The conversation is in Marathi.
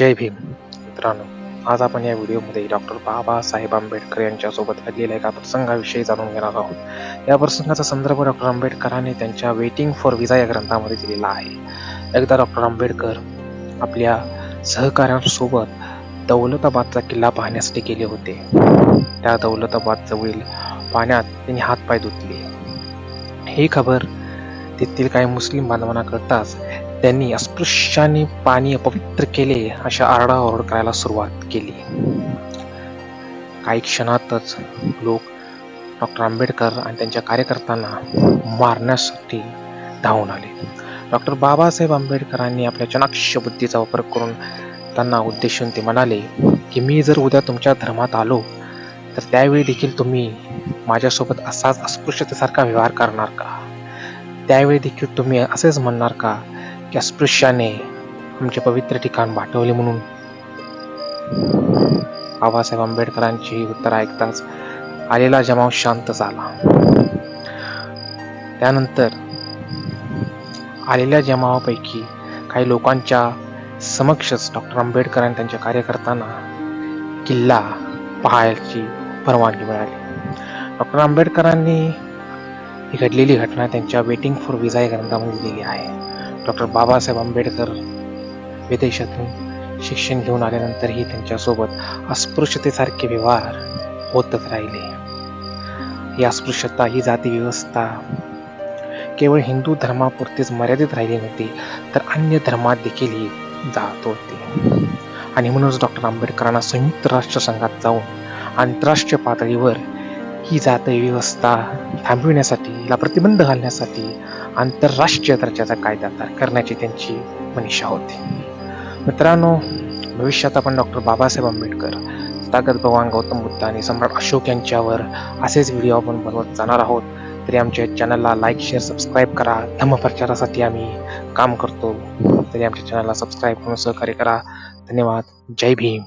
जय भीम. मित्रांनो आज आपण या व्हिडिओमध्ये डॉक्टर बाबासाहेब आंबेडकर यांच्यासोबत घडलेल्या एका प्रसंगाविषयी जाणून घेणार आहोत. या प्रसंगाचा संदर्भ डॉक्टर आंबेडकरांनी त्यांच्या वेटिंग फॉर विजा या ग्रंथामध्ये दिलेला आहे. एकदा डॉक्टर आंबेडकर आपल्या सहकाऱ्यांसोबत दौलताबादचा किल्ला पाहण्यासाठी गेले होते. त्या दौलताबाद जवळील पाण्यात त्यांनी हातपाय धुतले. ही खबर तेथील काही मुस्लिम बांधवांना कळताच त्यांनी अस्पृश्याने पाणी अपवित्र केले अशा आरडाओरड करायला सुरुवात केली. काही क्षणातच लोक डॉक्टर आंबेडकर आणि त्यांच्या कार्यकर्त्यांना मारण्यासाठी धावून आले. डॉक्टर बाबासाहेब आंबेडकरांनी आपल्या चाणाक्ष बुद्धीचा वापर करून त्यांना उद्देशून ते म्हणाले की मी जर उद्या तुमच्या धर्मात आलो तर त्यावेळी देखील तुम्ही माझ्यासोबत असाच अस्पृश्यतेसारखा व्यवहार करणार का? त्यावेळी देखील तुम्ही असेच म्हणणार का की अस्पृश्याने आमचे पवित्र ठिकाण वाटवले म्हणून बाबासाहेब आंबेडकरांची उत्तर ऐकताच आलेला जमाव शांत झाला. त्यानंतर आलेल्या जमावापैकी काही लोकांच्या समक्षच डॉक्टर आंबेडकर आणि त्यांच्या कार्यकर्त्यांना किल्ला पाहायची परवानगी मिळाली. डॉक्टर आंबेडकरांनी ही घडलेली घटना त्यांच्या वेटिंग फॉर विजा या ग्रंथामध्ये दिली आहे. डॉक्टर बाबासाहेब आंबेडकर विदेशातून शिक्षण घेऊन आल्यानंतरही त्यांच्यासोबत अस्पृश्यतेसारखे व्यवहार होतच राहिले. ही अस्पृश्यता ही जाती व्यवस्था केवळ हिंदू धर्मापुरतीच मर्यादित राहिली नव्हती तर अन्य धर्मात देखील ही जात होती. आणि म्हणूनच डॉक्टर आंबेडकरांना संयुक्त राष्ट्र संघात जाऊन आंतरराष्ट्रीय पातळीवर ही जात व्यवस्था थांबविण्यासाठी हिला प्रतिबंध घालण्यासाठी आंतरराष्ट्रीय दर्जाचा कायदा तयार करण्याची त्यांची मनीषा होती. मित्रांनो भविष्यात आपण डॉक्टर बाबासाहेब आंबेडकर तागत भगवान गौतम बुद्ध आणि सम्राट अशोक यांच्यावर असेच व्हिडिओ आपण बनवत जाणार आहोत. तरी आमच्या चॅनलला लाईक शेअर सबस्क्राईब करा. धम्मप्रचारासाठी आम्ही काम करतो. तरी आमच्या चॅनलला सबस्क्राईब करून सहकार्य करा. धन्यवाद. जय भीम.